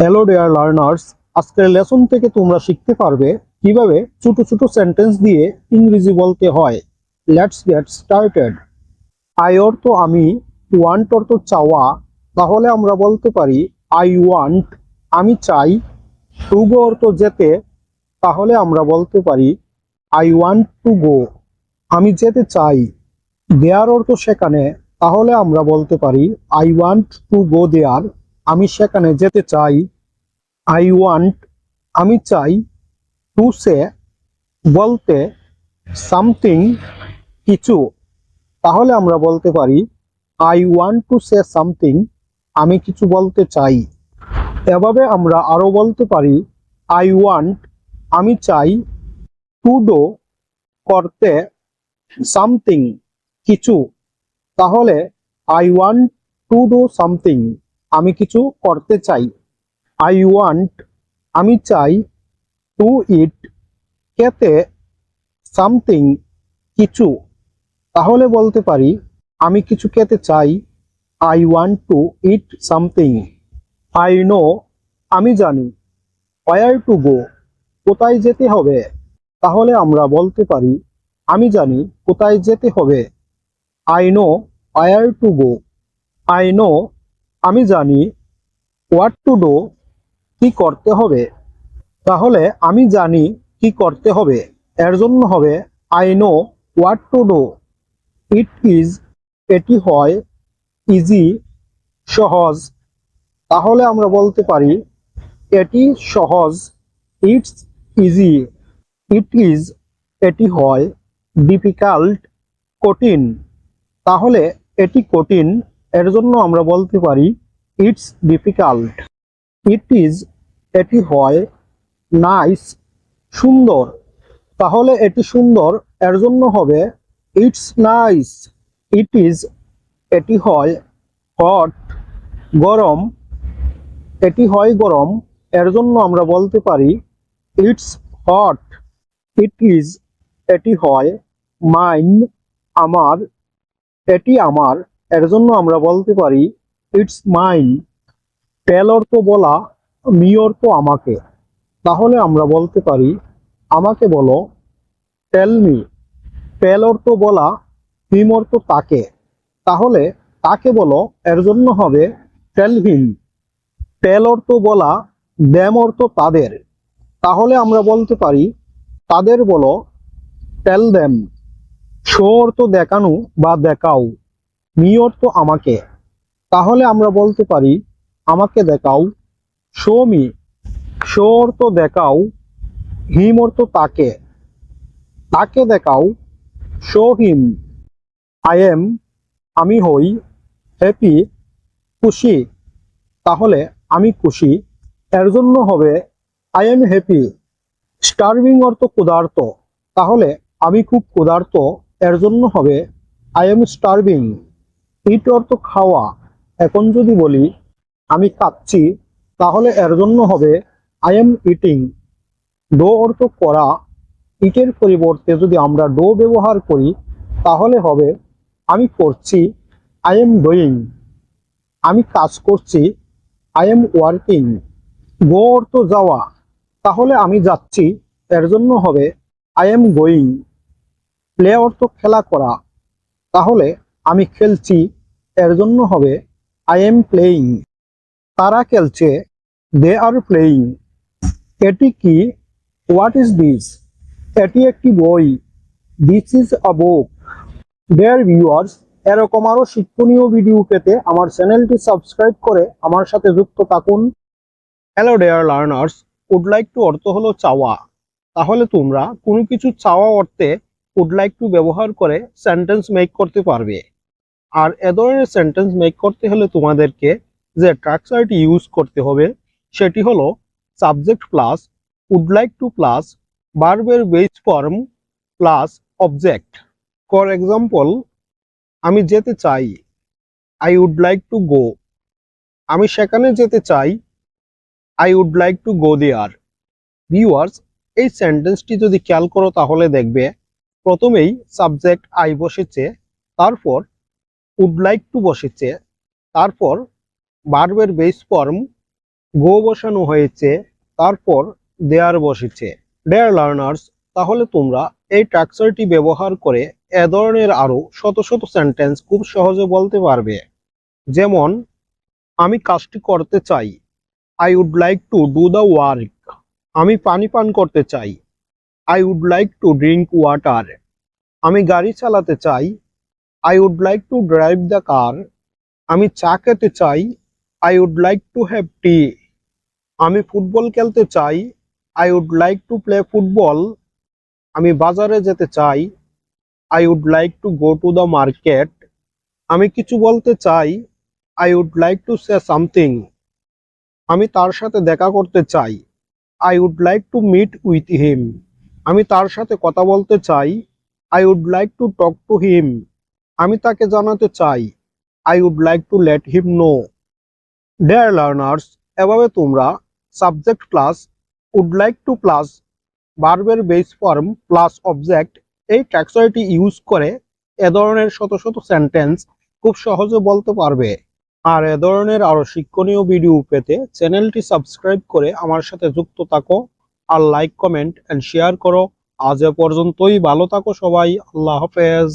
Hello dear learners আজকের lesson থেকে তোমরা শিখতে পারবে কীভাবে ছোট ছোট সেন্টেন্স দিয়ে ইংরেজি বলতে হয়। লেটস গেট স্টার্টেড আই অর্থ আমি ওয়ান্ট অর্থ চাওয়া, তাহলে আমরা বলতে পারি আই ওয়ান্ট আমি চাই। টু গো অর্থ যেতে, তাহলে আমরা বলতে পারি আই ওয়ান্ট টু গো আমি যেতে চাই। দেয়ার অর্থ সেখানে, তাহলে আমরা বলতে পারি I want to go there আমি সেখানে যেতে চাই। আই ওয়ান্ট আমি চাই টু সে বলতে সামথিং কিছু। তাহলে আমরা বলতে পারি I want to say something আমি কিছু বলতে চাই। এভাবে আমরা আরও বলতে পারি আই ওয়ান্ট আমি চাই টু ডো করতে সামথিং কিছু। তাহলে I want to do something আমি কিছু করতে চাই। আই ওয়ান্ট আমি চাই টু ইট খেতে সামথিং কিছু। তাহলে বলতে পারি, আমি কিছু খেতে চাই। I want to eat something I know আমি জানি। ওয়ার টু গো কোথায় যেতে হবে? তাহলে আমরা বলতে পারি, আমি জানি কোথায় যেতে হবে। I know where to go I know আমি জানি হোয়াট টু ডু কি করতে হবে। তাহলে আমি জানি কি করতে হবে। এর জন্য হবে I know what to do it is এটি হয় ইজি সহজ। তাহলে আমরা বলতে পারি, এটি সহজ ইটস ইজি ইট ইজ এটি হয় ডিফিকাল্ট কঠিন। তাহলে এটি কঠিন এর জন্য আমরা বলতে পারি ইটস ডিফিকাল্ট ইট ইজ এটি হয় নাইস সুন্দর। তাহলে এটি সুন্দর, এর জন্য হবে ইটস নাইস ইট ইজ এটি হয় হট গরম। এটি হয় গরম, এর জন্য আমরা বলতে পারি ইটস হট ইট ইজ এটি হয় মাইন আমার, এটি আমার। এর জন্য আমরা বলতে পারি ইটস মাইন টেল অর্থ বলা, মি অর্থ আমাকে। তাহলে আমরা বলতে পারি, আমাকে বলো টেল মি টেল অর্থ বলা, হিম অর্থ তাকে। তাহলে তাকে বলো এর জন্য হবে টেল হিম টেল অর্থ বলা দ্যাম অর্থ তাদের। তাহলে আমরা বলতে পারি, তাদের বলো টেল দ্যাম শো অর্থ দেখানো বা দেখাও। মি অর্থ আমাকে। তাহলে আমরা বলতে পারি, আমাকে দেখাও শো মি শো অর্থ দেখাও হিম অর্থ তাকে। তাকে দেখাও শো হিম আই এম আমি হই হ্যাপি খুশি। তাহলে আমি খুশি, এর জন্য হবে আই এম হ্যাপি স্টার্ভিং অর্থ ক্ষুধার্ত। তাহলে আমি খুব ক্ষুধার্ত, এর জন্য হবে আই এম স্টার্ভিং ইট অর্থ খাওয়া। এখন যদি বলি, আমি খাচ্ছি তাহলে এর জন্য হবে আই এম ইটিং ডো অর্থ করা, ইটের পরিবর্তে যদি আমরা ডো ব্যবহার করি, তাহলে হবে, আমি করছি আই এম ডুইং আমি কাজ করছি আই এম ওয়ার্কিং গো অর্থ যাওয়া, তাহলে আমি যাচ্ছি, এর জন্য হবে আই এম গোয়িং প্লে অর্থ খেলা করা, তাহলে আমি খেলছি, এর জন্য হবে আই এম প্লেয়িং তারা খেলছে দে আর প্লেয়িং এটি কি? হোয়াট ইজ দিস এটি একটি বই। This is a book dear viewers এরকম আরও শিক্ষণীয় ভিডিও পেতে আমার চ্যানেলটি সাবস্ক্রাইব করে আমার সাথে যুক্ত থাকুন। Hello dear learners would like to অর্থ হলো চাওয়া। তাহলে তোমরা কোনো কিছু চাওয়া অর্থে উড লাইক টু ব্যবহার করে সেন্টেন্স মেক করতে পারবে। আর এ ধরনের সেন্টেন্স মেক করতে হলে তোমাদেরকে যে স্ট্রাকচারটি ইউজ করতে হবে, সেটি হলো subject plus would like to plus বার্বের base form plus object for example আমি যেতে চাই I would like to go আমি সেখানে যেতে চাই I would like to go there viewers এই সেন্টেন্সটি যদি খেয়াল করো তাহলে দেখবে, প্রথমেই সাবজেক্ট আই বসেছে, তারপর উড লাইক টু বসেছে, তারপর বার্বের বেস ফর্ম গো বসানো হয়েছে, তারপর দেয়ার বসেছে। ডেয়ার লার্নার্স তাহলে তোমরা এই ট্রাকচারটি ব্যবহার করে এ ধরনের আরও শত শত সেন্টেন্স খুব সহজে বলতে পারবে। যেমন, আমি কাজটি করতে চাই। I would like to do the work আমি পানি পান করতে চাই। I would like to drink water আমি গাড়ি চালাতে চাই। I would like to drive the car আমি চা খেতে চাই। I would like to have tea আমি ফুটবল খেলতে চাই। I would like to play football আমি বাজারে যেতে চাই। I would like to go to the market আমি কিছু বলতে চাই। I would like to say something আমি তার সাথে দেখা করতে চাই। I would like to meet with him আমি তার সাথে কথা বলতে চাই। I would like to talk to him আমি তাকে জানাতে চাই। I would like to let him know dear learners এভাবে তোমরা subject plus would like to plus বার্বের base form plus object এই ট্যাক্সয়টি ইউজ করে এ ধরনের শত শত সেন্টেন্স খুব সহজে বলতে পারবে। আর এ ধরনের আরও শিক্ষণীয় ভিডিও পেতে চ্যানেলটি সাবস্ক্রাইব করে আমার সাথে যুক্ত থাকো আর লাইক কমেন্ট এন্ড শেয়ার করো। আজ এ পর্যন্তই, ভালো থাকো সবাই, আল্লাহ হাফেজ।